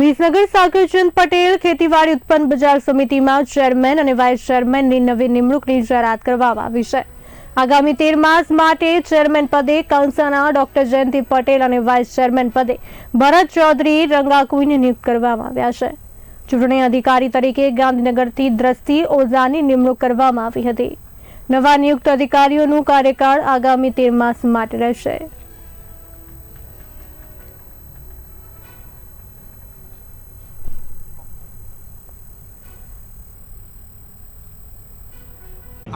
વિસનગર સાકરચંદ પટેલ ખેતીવાડી ઉત્પન્ન બજાર સમિતિમાં ચેરમેન અને વાઇસ ચેરમેનની નવી નિમણૂકની જાહેરાત કરવામાં આવી છે. આગામી તેર માસ માટે ચેરમેન પદે કંસાના, ડોક્ટર જયંતિ પટેલ અને વાઇસ ચેરમેન પદે ભરત ચૌધરી રંગાકુઈને નિયુક્ત કરવામાં આવ્યા છે. ચૂંટણી અધિકારી તરીકે ગાંધીનગરથી દ્રષ્ટિ ઓઝાની નિમણૂક કરવામાં આવી હતી. નવા નિયુક્ત અધિકારીઓનું કાર્યકાળ આગામી તેર માસ માટે રહેશે.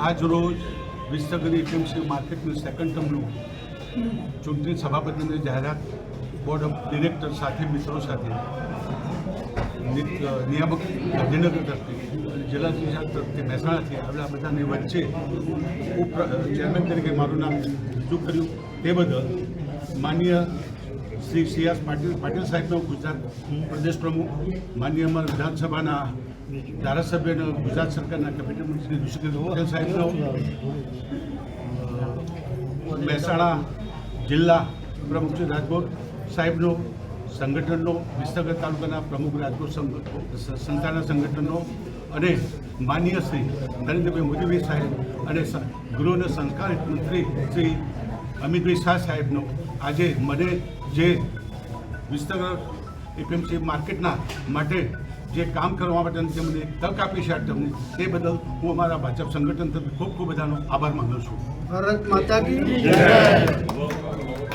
આજ રોજ વિસનગર એપીએમસી માર્કેટની સેકન્ડ ટર્મનું ચૂંટણી સભાપતિની જાહેરાત બોર્ડ ઓફ ડિરેક્ટર સાથે, મિત્રો સાથે. નિયામક ગાંધીનગર તરફથી જિલ્લા પંચાયત તરફથી મહેસાણાથી આવેલા બધાની વચ્ચે ચેરમેન તરીકે મારું નામ રજૂ કર્યું. તે બદલ માનનીય શ્રી સી આર પાટીલ પાટીલ સાહેબનો ગુજરાત પ્રદેશ પ્રમુખ, માન્ય અમારા વિધાનસભાના ધારાસભ્યનો ગુજરાત સરકારના કેબિનેટ મંત્રી ઋષિકેશ પટેલ સાહેબનો મહેસાણા જિલ્લા પ્રમુખ શ્રી રાજકોટ સાહેબનો, સંગઠનનો, વિસનગર તાલુકાના પ્રમુખ રાજકોટ સંસ્થાના સંગઠનનો અને માન્ય શ્રી નરેન્દ્રભાઈ મોદીભાઈ સાહેબ અને ગૃહ અને સંસ્કાર મંત્રી શ્રી અમિતભાઈ શાહ સાહેબનો આજે મને જે વિસ્તાર એપીએમસી માર્કેટના માટે જે કામ કરવા માટે જે મને તક આપી છે તમને તે બદલ હું અમારા ભાજપ સંગઠન તરફથી ખૂબ ખૂબ બધાનો આભાર માનું છું. ભારત માતા કી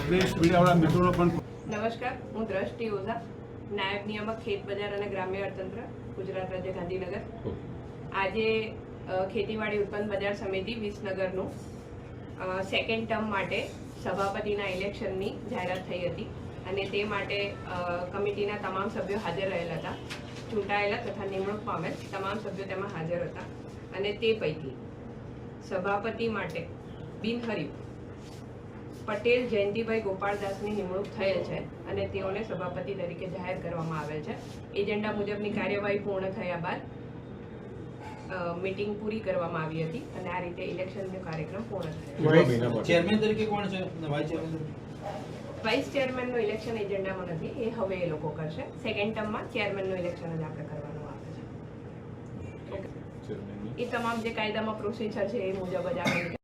પ્રેસ મીડિયાવાળા મિત્રોનો પણ નમસ્કાર હું દ્રષ્ટિ ઓઝા નાયબ નિયામક ખેત બજાર અને ગ્રામ્ય અર્થતંત્ર ગુજરાત રાજ્ય ગાંધીનગર. આજે ખેતીવાડી ઉત્પન્ન બજાર સમિતિ વિસનગરનું સેકન્ડ ટર્મ માટે સભાપતિના ઇલેક્શનની જાહેરાત થઈ હતી અને તે માટે કમિટીના તમામ સભ્યો હાજર રહેલા હતા. ચૂંટાયેલા તથા નિમણૂક પામેલ તમામ સભ્યો તેમાં હાજર હતા અને તે પૈકી સભાપતિ માટે બિનહરીફ પટેલ, જયંતિભાઈ ગોપાળદાસની નિમણૂક થયેલ છે અને તેઓને સભાપતિ તરીકે જાહેર કરવામાં આવેલ છે. એજન્ડા મુજબની કાર્યવાહી પૂર્ણ થયા બાદ મીટિંગ પૂરી કરવામાં આવી હતી અને આ રીતે ઇલેક્શનનો કાર્યક્રમ પૂર્ણ થયો. ચેરમેન તરીકે કોણ છે? વાઇસ ચેરમેન ચેરમેનનું ઇલેક્શન એજન્ડામાં નથી એ હવે એ લોકો કરશે. સેકન્ડ ટર્મમાં ચેરમેનનું ઇલેક્શન જ આપણે કરવાનું આવે છે. એ તમામ જે કાયદામાં પ્રોસિજર છે એ મુજબ જ આગળ